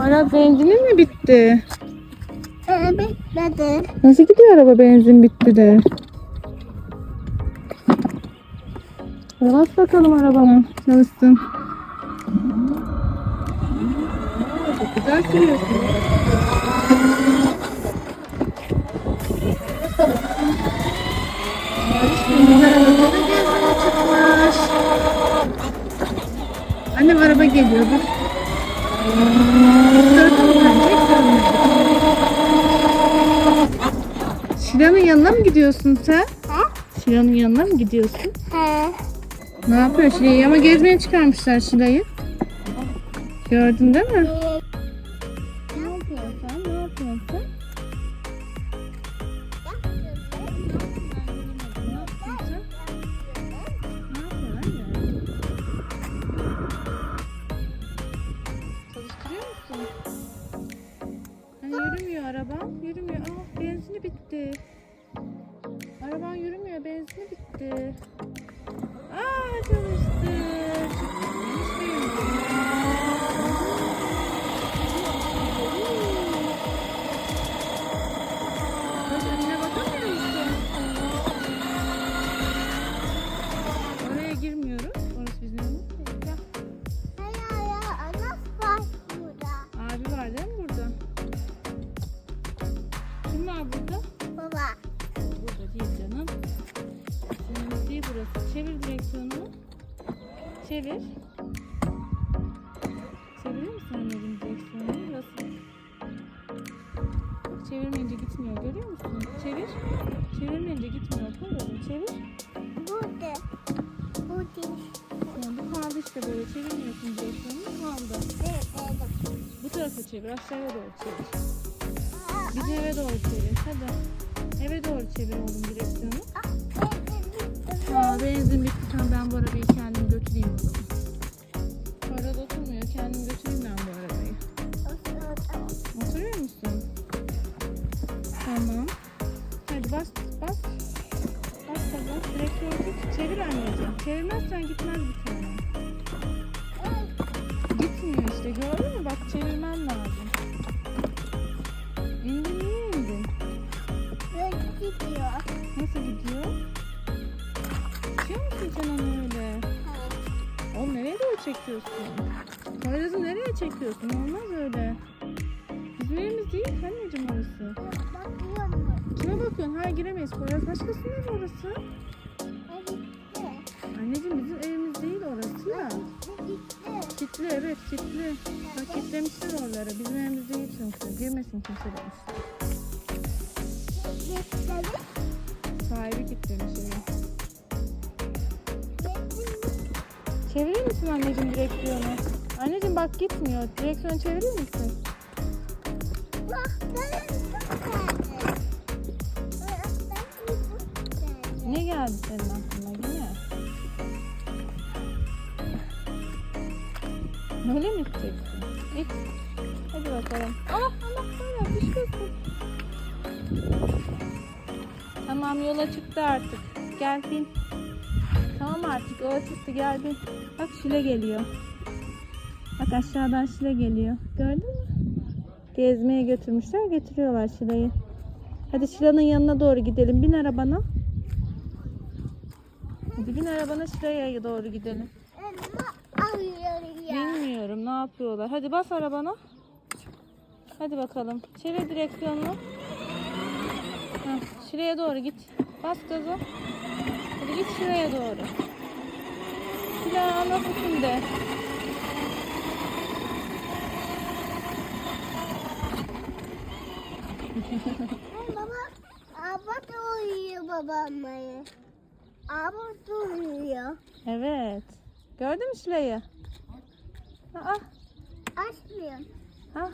Hala benzinin mi bitti? Ee, bitmedi. Nasıl gidiyor araba benzin bitti de? Bas bakalım arabana. Çalışsın. Çok güzel sürüyorsun. Annem araba geliyor. Dur. Bu tarafa mı dönecek, dönmeyecek. Şilan'ın yanına mı gidiyorsun sen? Ha? Şilan'ın yanına mı gidiyorsun? He. Ne yapıyor Şila'yı? Ama gezmeye çıkarmışlar Şila'yı. Gördün değil mi? yüzde bitti. Çevir. Çevirir misin anneciğim direksiyonunu? Burası. Bak çevirmeyince gitmiyor. Görüyor musun? Çevir. Çevirmeyince gitmiyor. Koy oğlum çevir. Burada. Burada. Yani bu kaldı işte böyle. Çevirmiyorsun direksiyonunu kaldı. Evet, evet. Bu tarafa çevir. Aşağıya doğru çevir. De eve doğru çevir. Hadi. Eve doğru çevir oğlum direksiyonu. ah. Aa, benzin bitti. Tamam ben bu arabayı anneciğim. Çevirmezsen gitmez bir tane. Gitmiyor işte. Gördün mü? Bak çevirmen lazım. İndin niye indin? Böyle gidiyor. Nasıl gidiyor? Çekiyor musun sen onu öyle? Oğlum nereye doğru çekiyorsun? Poyraz'ı nereye çekiyorsun? Olmaz öyle. Bizim evimiz değil anneciğim orası. Bakıyor mu? Kime bakıyorsun? Hayır giremeyiz. Poyraz başkasının evi orası. Anneciğim bizim evimiz değil orası gitti. Kitli evet kitli. Bak kitlemişler oraları. Bizim evimiz değil çünkü. Girmesin kimse. Gitti. Sahibi kitlemiş evi. Çevirir misin anneciğim direksiyonu? Anneciğim bak gitmiyor. Direksiyonu çevirir misin? Ne geldi senin aklına Böyle mi gideceksin? İt. Hadi bakalım. Allah Allah böyle düşüyorsun. Tamam yola çıktı artık. Gel bin. Tamam artık yola çıktı gel bin. Bak Şile geliyor. Bak aşağıdan Şile geliyor. Gördün mü? Gezmeye götürmüşler getiriyorlar Şile'yi. Hadi Şila'nın yanına doğru gidelim. Bin arabana. Hadi bin arabana Şile'ye doğru gidelim. Elma ne yapıyorlar. Hadi bas arabana. Hadi bakalım. Çevir direksiyonunu. Heh, şuraya doğru git. Bas gaza. Hadi git şuraya doğru. Silah anlatın de. Baba, abla da uyuyor babamla. Abla da uyuyor. Evet. Gördün mü Şile'yi? Aa, Açmıyor. ha,